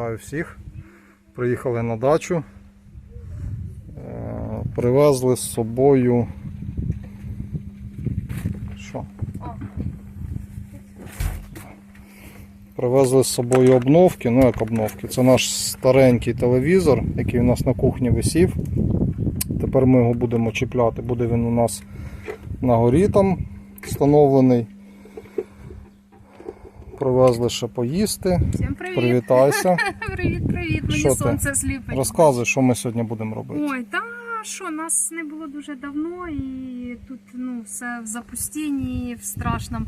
Вітаю всіх. Приїхали на дачу. Е, Привезли з собою. Що? Привезли з собою обновки, ну як обновки. Це наш старенький телевізор, який у нас на кухні висів. Тепер ми його будемо чіпляти. Буде він у нас на горі там встановлений. Привезли ще поїсти. Всім привіт. Привітайся. Привіт, привіт. Мені Що ти? сонце сліпить. Розказуй, що ми сьогодні будемо робити. Ой, та що, нас не було дуже давно, і тут ну, все в запустінні, в страшному.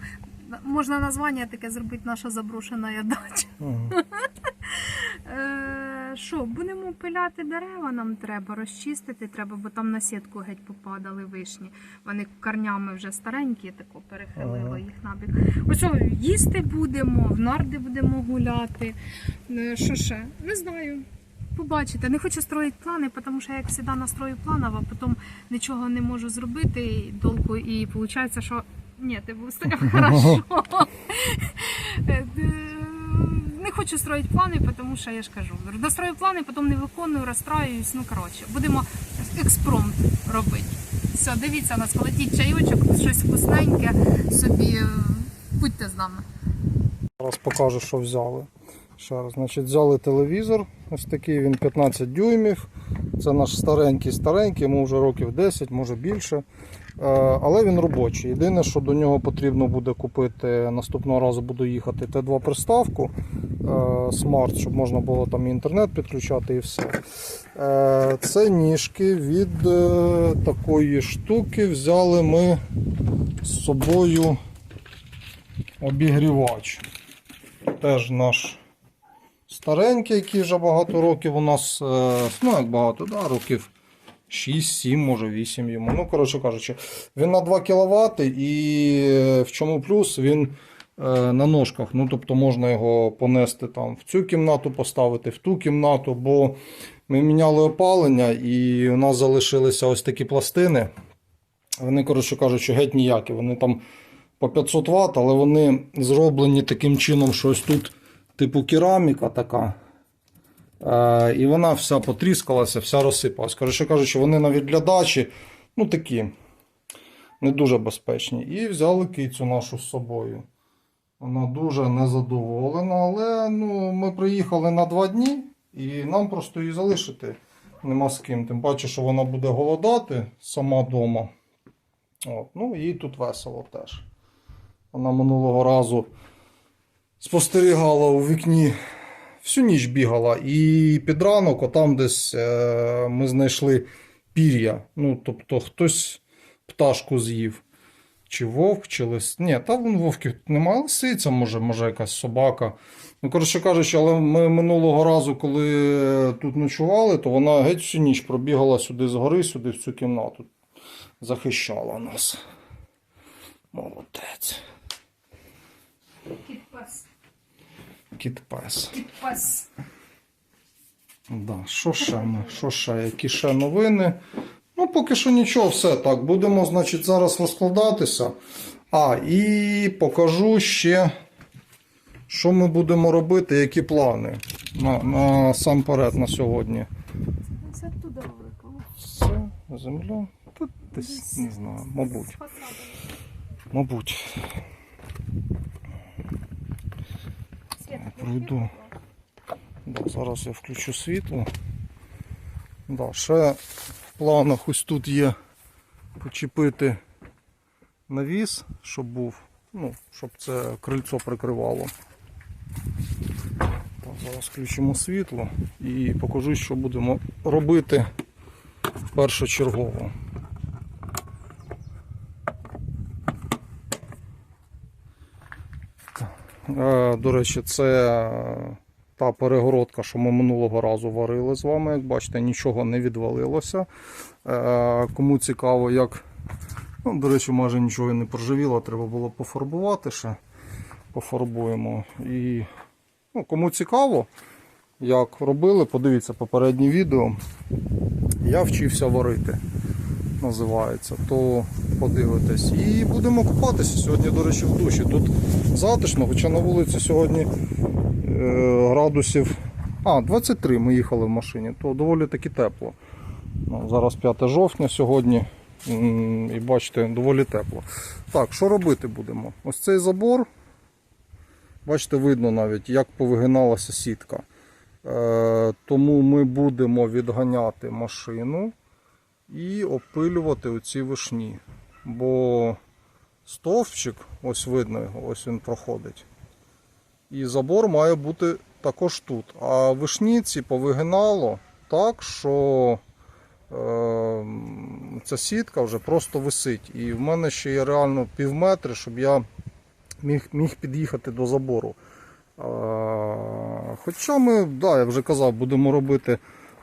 Можна названня таке зробити наша заброшена дача. Мгм. Е, Що, будемо пиляти дерева, нам треба розчистити треба, бо там на сітку геть попадали вишні. Вони корнями вже старенькі, тако перехилило їх набік. Ось о, їсти будемо, в нарди будемо гуляти. Е, Що ще? Не знаю. Побачите, не хочу строїти плани, тому що я як завжди настрою а потім нічого не можу зробити толку, і виходить, що ні, ти був все хорошо. Не хочу строїти плани, тому що я ж кажу, дострою плани, потім не виконую, розстраююсь. Ну коротше, будемо експромт робити. Все, дивіться нас, полетіть чайочок, щось вкусненьке собі. е, Будьте з нами. Зараз покажу, що взяли. Ще раз, значить, взяли телевізор. Ось такий він 15 дюймів. Це наш старенький старенький, йому вже років 10, може більше. Е, Але він робочий. Єдине, що до нього потрібно буде купити наступного разу буду їхати Т2 приставку е, смарт, щоб можна було там інтернет підключати і все. Е, Це ніжки від е, такої штуки. Взяли ми з собою обігрівач. Теж наш старенький, який вже багато років у нас, е, ну як багато, да, років 6-7, може 8 йому. Ну, коротше кажучи, він на 2 кВт і в чому плюс він е, на ножках. Ну, тобто можна його понести там в цю кімнату, поставити в ту кімнату, бо ми міняли опалення і у нас залишилися ось такі пластини. Вони, коротше кажучи, геть ніякі. Вони там по 500 Вт, але вони зроблені таким чином, що ось тут типу кераміка така. І вона вся потріскалася, вся розсипалась. Коротше кажучи, вони навіть для дачі, ну такі, не дуже безпечні. І взяли кицю нашу з собою. Вона дуже незадоволена, але ну, ми приїхали на два дні і нам просто її залишити нема з ким. Тим паче, що вона буде голодати сама вдома. Ну, їй тут весело теж. Вона минулого разу спостерігала у вікні, всю ніч бігала, і під ранок, отам десь е, ми знайшли пір'я. Ну, тобто хтось пташку з'їв. Чи вовк, чи лис. Ні, та вон вовків немає, лисиця, може, може якась собака. Ну, коротше кажучи, але ми минулого разу, коли тут ночували, то вона геть всю ніч пробігала сюди з гори, сюди в цю кімнату. Захищала нас. Молодець. Кіт-пес. Кіт-пес. Кіт-пес. Да. Що ще ми? Що ще? Які ще новини? Ну, поки що нічого, все так. Будемо, значить, зараз розкладатися. А, і покажу ще, що ми будемо робити, які плани на, на сам перед на сьогодні. Це туди. Це земля. Тут десь не знаю, мабуть. Мабуть. Пройду. Да, зараз я включу світло. Да, ще в планах ось тут є почепити навіс, щоб був, ну, щоб це крильцо прикривало. Так, зараз включимо світло і покажу, що будемо робити першочергово. До речі, це е, та перегородка, що ми минулого разу варили з вами. Як бачите, нічого не відвалилося. Е, Кому цікаво, як. Ну, до речі, майже нічого не проживіло, треба було пофарбувати ще. Пофарбуємо. І ну, кому цікаво, як робили, подивіться попереднє відео. Я вчився варити. Називається, то подивитесь. І будемо купатися сьогодні, до речі, в душі. Тут затишно, хоча на вулиці сьогодні е, градусів А, 23 ми їхали в машині, то доволі таки тепло. Ну, зараз 5 жовтня сьогодні. І бачите, доволі тепло. Так, що робити будемо? Ось цей забор. Бачите, видно навіть, як повигиналася сітка. Е, тому ми будемо відганяти машину і опилювати оці вишні. Бо стовпчик, ось видно його, ось він проходить. І забор має бути також тут. А вишніці повигинало так, що е, ця сітка вже просто висить. І в мене ще є реально пів метри, щоб я міг, міг під'їхати до забору. Е, хоча ми, да, я вже казав, будемо робити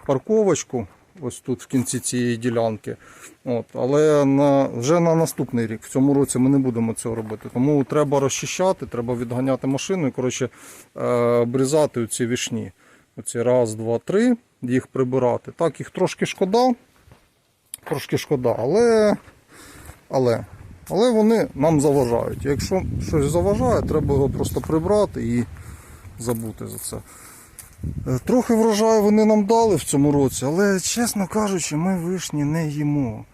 парковочку ось тут в кінці цієї ділянки. От, але на, вже на наступний рік, в цьому році ми не будемо цього робити. Тому треба розчищати, треба відганяти машину і коротше, е, обрізати ці вішні. Оці раз, два, три, їх прибирати. Так, їх трошки шкода, трошки шкода, але, але, але вони нам заважають. Якщо щось заважає, треба його просто прибрати і забути за це. Е, Трохи врожаю вони нам дали в цьому році, але, чесно кажучи, ми вишні не їмо.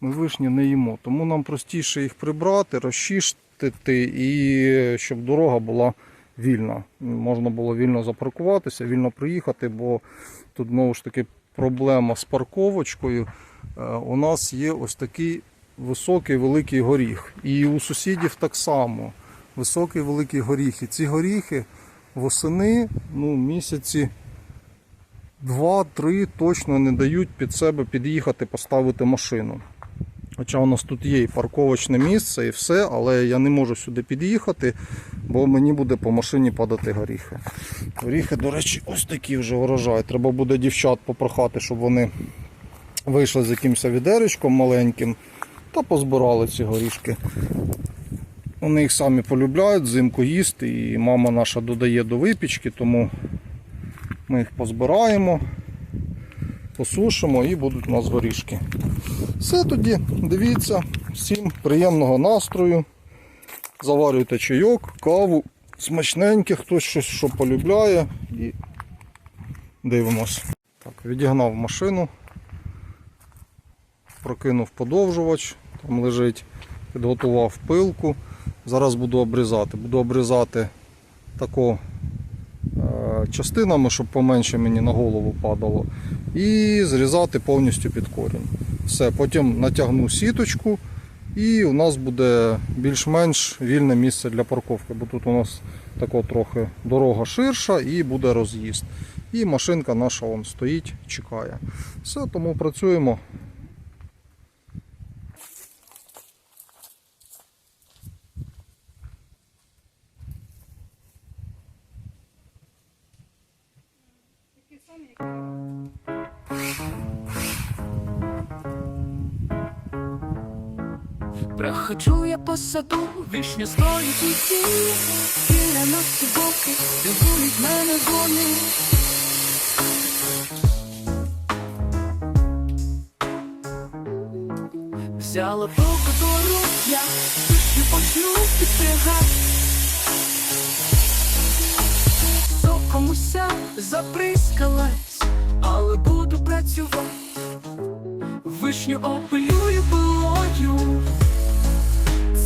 Ми вишні не їмо. Тому нам простіше їх прибрати, розчистити і щоб дорога була вільна. Можна було вільно запаркуватися, вільно приїхати, бо тут знову ж таки проблема з парковочкою. Е, У нас є ось такий високий великий горіх. І у сусідів так само високий великий горіх. І ці горіхи восени ну, місяці два-три точно не дають під себе під'їхати, поставити машину. Хоча у нас тут є і парковочне місце, і все, але я не можу сюди під'їхати, бо мені буде по машині падати горіхи. Горіхи, до речі, ось такі вже урожай. Треба буде дівчат попрохати, щоб вони вийшли з якимось відеречком маленьким та позбирали ці горішки. Вони їх самі полюбляють взимку їсти, і мама наша додає до випічки, тому ми їх позбираємо, посушимо і будуть у нас горішки. Все тоді, дивіться, всім приємного настрою. Заварюйте чайок, каву, смачненьке, хтось щось що полюбляє і дивимось. Так, відігнав машину, прокинув подовжувач, там лежить, підготував пилку. Зараз буду обрізати. Буду обрізати тако е, частинами, щоб поменше мені на голову падало. І зрізати повністю під корінь. Все, потім натягну сіточку і у нас буде більш-менш вільне місце для парковки, бо тут у нас тако трохи дорога ширша і буде роз'їзд. І машинка наша вон стоїть, чекає. Все, тому працюємо. Прохожу я по саду, вишня стоїть у тіні, біля нас боки, дивують мене вони. Взяла пилку до рук я, вишню підстригати. Соком уся заприскалась, але буду працювати. Вишню опилюю пилою.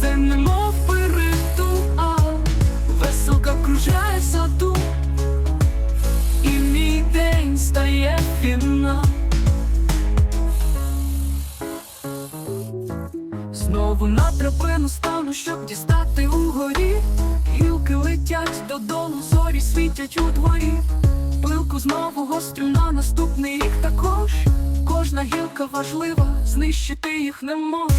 Це немов ритуал, веселка кружляє в саду, і мій день стає фінал. Знову на драбину стану, щоб дістати угорі. Летять додолу, зорі світять у дворі. Пилку знову гострю на наступний рік також. Кожна гілка важлива, знищити їх не можна.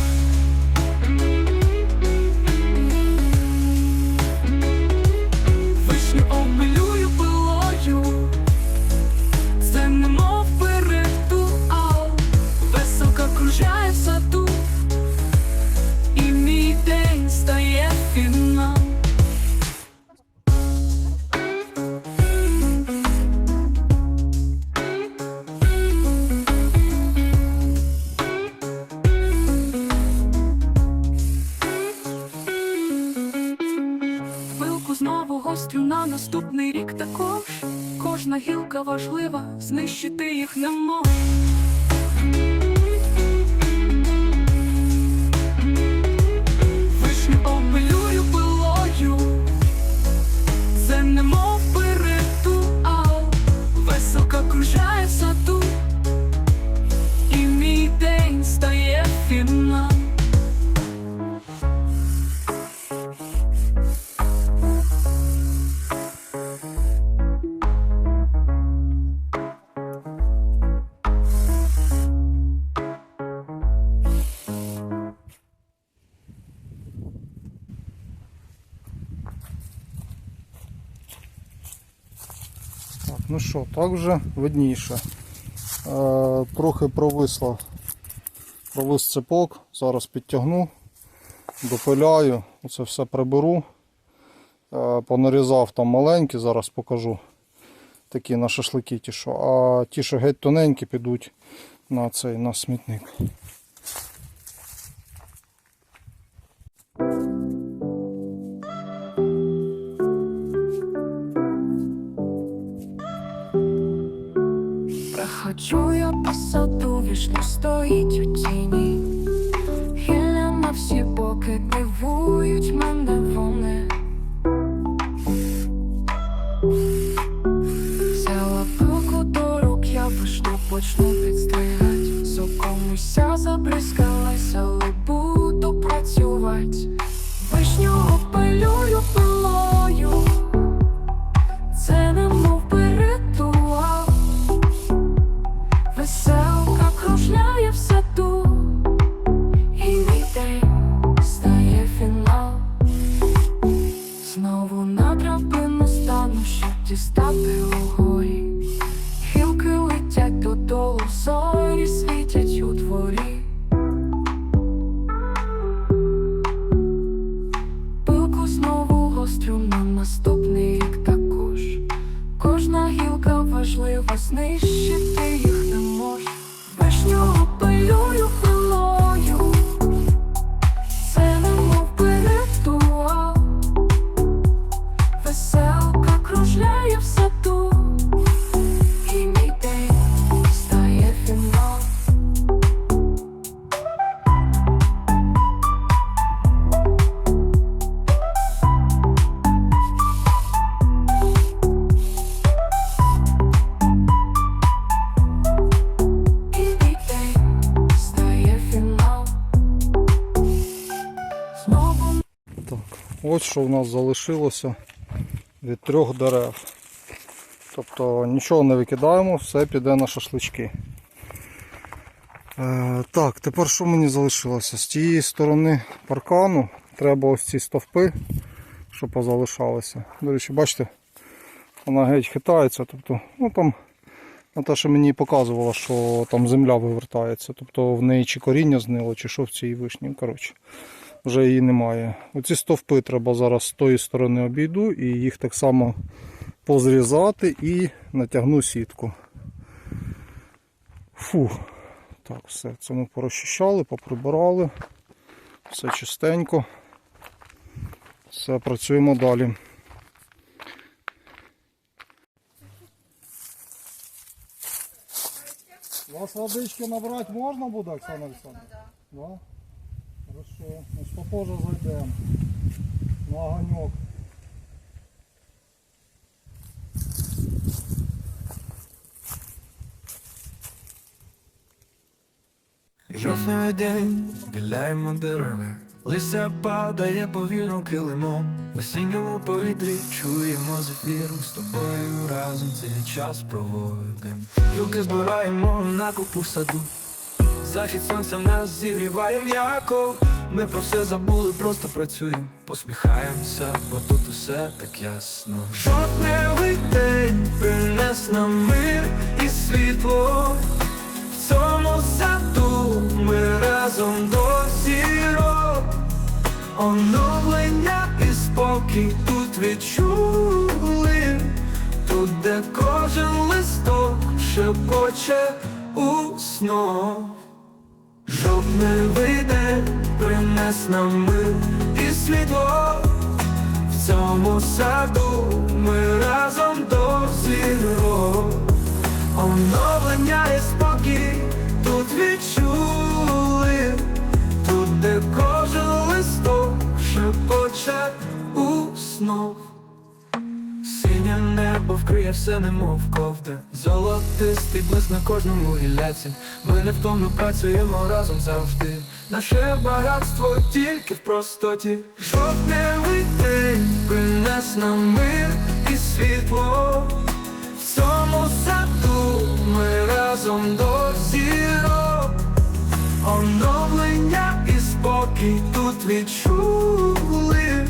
Кожна гілка важлива, знищити їх не можна. Ну що, так вже видніше. Е, трохи провисла, провис цепок. Зараз підтягну, допиляю, оце все приберу. Е, понарізав там маленькі, зараз покажу. Такі на шашлики ті, що. А ті, що геть тоненькі, підуть на цей на смітник. Проходжу я по саду, вішня стоїть у тіні. Гілля на всі боки дивують мене вони. Взяла пилку до рук, я вишню почну підстригать. Соком уся ось що в нас залишилося від трьох дерев. Тобто нічого не викидаємо, все піде на шашлички. Е, так, тепер що мені залишилося? З тієї сторони паркану треба ось ці стовпи, що позалишалися. До речі, бачите, вона геть хитається. Тобто, ну там Наташа мені показувала, що там земля вивертається. Тобто в неї чи коріння знило, чи що в цій вишні. Коротше, вже її немає. Оці стовпи треба зараз з тої сторони обійду і їх так само позрізати і натягну сітку. Фу. Так, все, це ми порозчищали, поприбирали. Все чистенько. Все, працюємо далі. Вас водички набрати можна буде, Оксана Олександровна? Да? Хорошо. Значить, попозже зайдемо. На огонек. Жовтний день, біляємо дерева, листя падає повільно килимом. В осінньому повітрі чуємо зефір з тобою разом цей час проводим. Юки збираємо на купу саду. Захід сонця в нас зігріває м'яко. Ми про все забули, просто працюємо, посміхаємося, бо тут усе так ясно. Жовтневий день принес нам мир і світло. В цьому саду ми разом до зірок Оновлення і спокій тут відчули Тут, де кожен листок шепоче у снох Жовтневий день принес нам мир і світло. В цьому саду ми разом до зірок Оновлення і спокій тут відчули, тут де кожен листок шепоче у снов. Небо вкриє все немов ковдра. Золотистий блиск на кожному гілляці Ми невтомно працюємо разом завжди. Наше багатство тільки в простоті. Жовтневий день принес нам мир і світло. В цьому саду ми разом до зірок. Оновлення і спокій тут відчули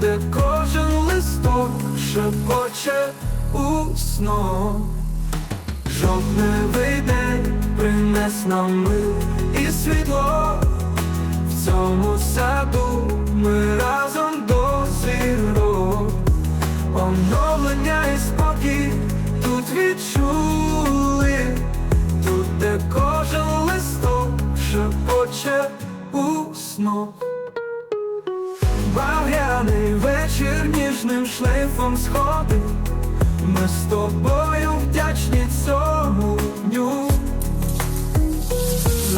де кожен листок шепоче у сно Жовтневий день принес нам мир і світло. В цьому саду ми разом до зірок. Оновлення і спокій тут відчули. Тут, де кожен листок шепоче у сно Багряний вечір ніжним шлейфом сходить Ми з тобою вдячні цьому дню.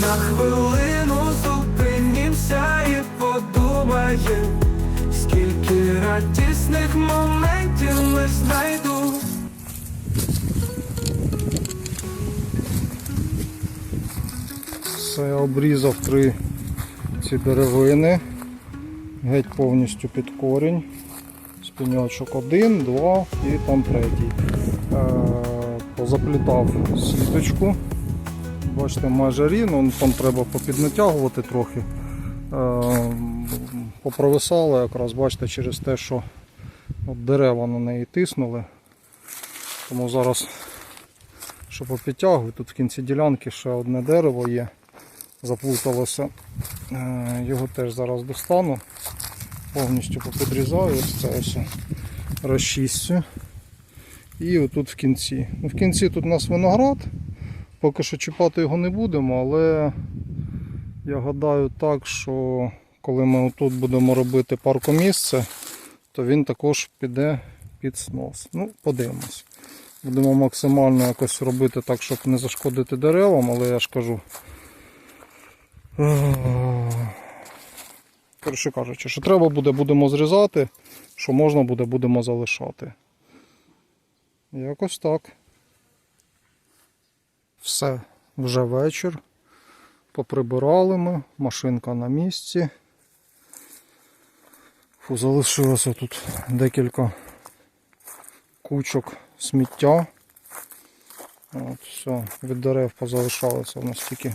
На хвилину зупинімся і подумаєм Скільки радісних моментів ми знайду. Все, обрізав три ці деревини. Геть повністю під корінь. Спіньочок один, два і там третій. Е, позаплітав сіточку. Бачите, майже рівно, ну, там треба попіднатягувати трохи. Е, попровисало якраз, бачите, через те, що дерева на неї тиснули. Тому зараз, що попідтягую, тут в кінці ділянки ще одне дерево є заплуталося. Е, Його теж зараз достану. Повністю попідрізаю, ось це ось розчистю. І отут в кінці. Ну, в кінці тут у нас виноград. Поки що чіпати його не будемо, але я гадаю так, що коли ми тут будемо робити паркомісце, то він також піде під снос. Ну, подивимось. Будемо максимально якось робити так, щоб не зашкодити деревам, але я ж кажу. Коротше кажучи, що треба буде, будемо зрізати, що можна буде, будемо залишати. Якось так. Все, вже вечір. Поприбирали ми, машинка на місці. Фу, залишилося тут декілька кучок сміття. От, все, від дерев позалишалися у нас тільки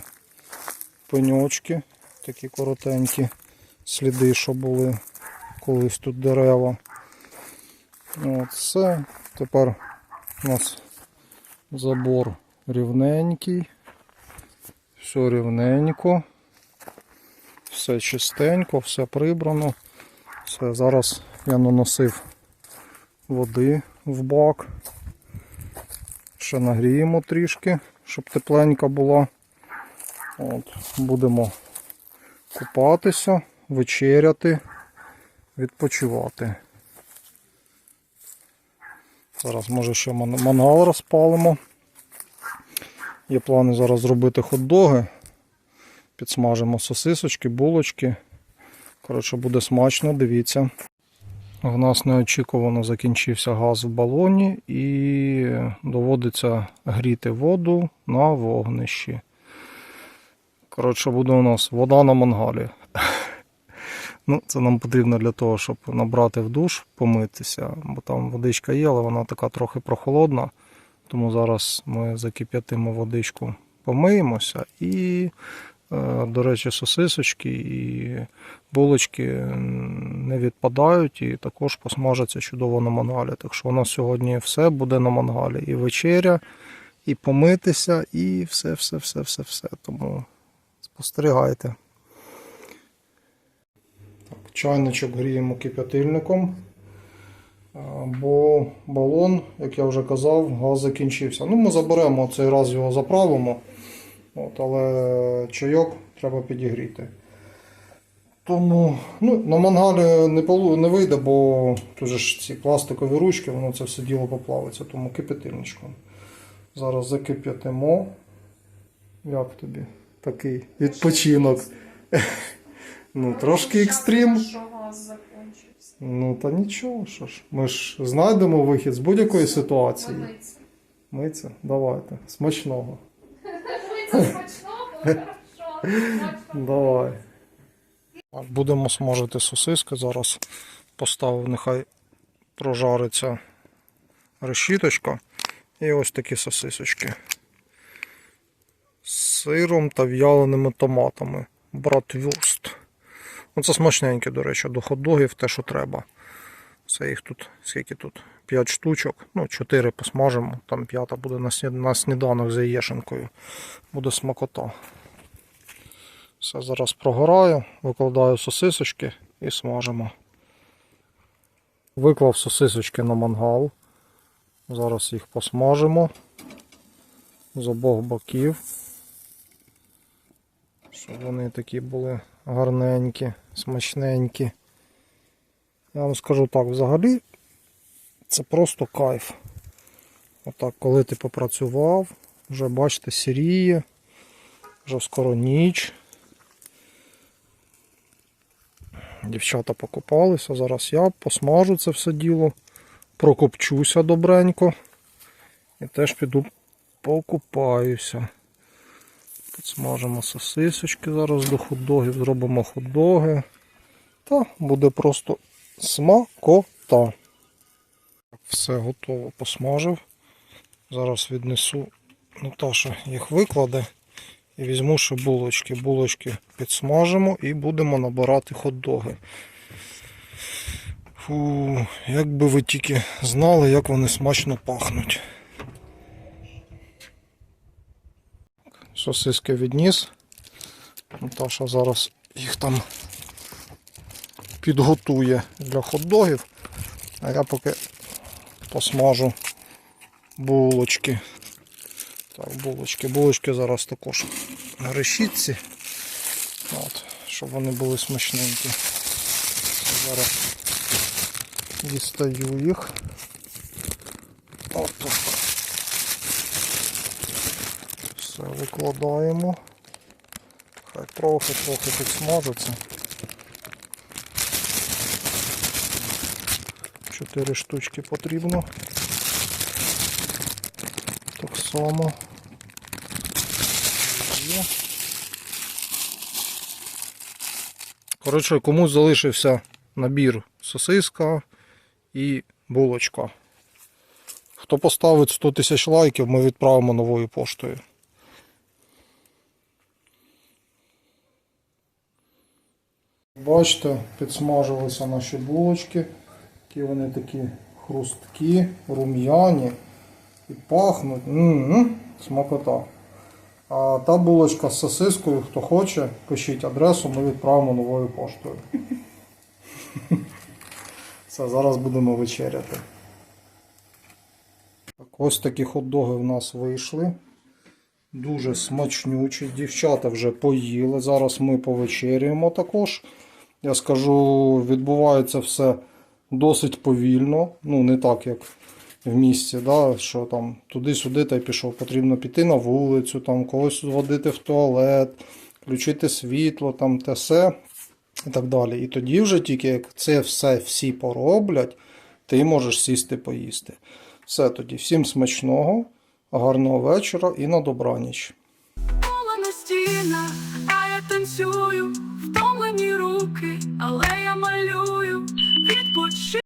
пеньочки, такі коротенькі сліди, що були колись тут дерева. От, все. Тепер у нас забор рівненький. Все рівненько. Все чистенько, все прибрано. Все, зараз я наносив води в бак. Ще нагріємо трішки, щоб тепленька була. От, будемо купатися, вечеряти, відпочивати. Зараз може ще ман- мангал розпалимо. Є плани зараз зробити хот-доги. Підсмажимо сосисочки, булочки. Коротше, буде смачно, дивіться. В нас неочікувано закінчився газ в балоні і доводиться гріти воду на вогнищі. Коротше, буде у нас вода на мангалі. Ну, це нам потрібно для того, щоб набрати в душ, помитися, бо там водичка є, але вона така трохи прохолодна. Тому зараз ми закип'ятимо водичку, помиємося і, е, до речі, сосисочки і булочки не відпадають і також посмажаться чудово на мангалі. Так що у нас сьогодні все буде на мангалі. І вечеря, і помитися, і все, все, все, все, все. Тому спостерігайте. Так, чайничок гріємо кип'ятильником. Бо балон, як я вже казав, газ закінчився. Ну, ми заберемо цей раз його заправимо. От, але чайок треба підігріти. Тому ну, на мангалі не, полу, не вийде, бо тут ж ці пластикові ручки, воно це все діло поплавиться, тому кипятильничком. Зараз закип'ятимо. Як тобі такий відпочинок? Ну, трошки екстрім. Ну та нічого, що ж. Ми ж знайдемо вихід з будь-якої ситуації. Миться? Давайте. Смачного. Миться смачного. Давай. Будемо смажити сосиски. Зараз поставив, нехай прожариться решіточка. І ось такі сосисочки. З сиром та в'яленими томатами. Братвюрст. Ну, це смачненьке, до речі, до хот-догів те, що треба. Це їх тут, скільки тут? 5 штучок. Ну, 4 посмажимо, там п'ята буде на сні- на сніданок за яєшенкою. Буде смакота. Все зараз прогораю, викладаю сосисочки і смажимо. Виклав сосисочки на мангал. Зараз їх посмажимо з обох боків. Щоб вони такі були гарненькі, смачненькі. Я вам скажу так, взагалі це просто кайф. Отак, коли ти попрацював, вже бачите, сіріє, вже скоро ніч. Дівчата покупалися, зараз я посмажу це все діло, прокопчуся добренько і теж піду покупаюся. Підсмажимо сосисочки зараз до хот-догів, зробимо хот-доги. Та буде просто смакота. Все готово посмажив. Зараз віднесу Наташа їх викладе. І візьму ще булочки. Булочки підсмажимо і будемо набирати хот-доги. Фу, як би ви тільки знали, як вони смачно пахнуть. Сосиски відніс. Наташа зараз їх там підготує для хот-догів. А я поки посмажу булочки. Так, булочки. Булочки зараз також на решітці. От, щоб вони були смачненькі. Зараз дістаю їх. От тут. Все викладаємо. Хай трохи-трохи підсмажиться. Чотири штучки потрібно. Так само. Коротше, комусь залишився набір сосиска і булочка. Хто поставить 100 тисяч лайків, ми відправимо новою поштою. Бачите, підсмажилися наші булочки. Які вони такі хрусткі, рум'яні і пахнуть. М-м, смакота. А та булочка з сосискою, хто хоче, пишіть адресу, ми відправимо новою поштою. Все, зараз будемо вечеряти. Так, ось такі хот-доги в нас вийшли. Дуже смачнючі. Дівчата вже поїли. Зараз ми повечеряємо також. Я скажу, відбувається все досить повільно. Ну, не так, як в місті, да, що там туди-сюди та й пішов. Потрібно піти на вулицю, там когось зводити в туалет, включити світло, там те все і так далі. І тоді вже тільки як це все всі пороблять, ти можеш сісти поїсти. Все тоді. Всім смачного, гарного вечора і на добраніч.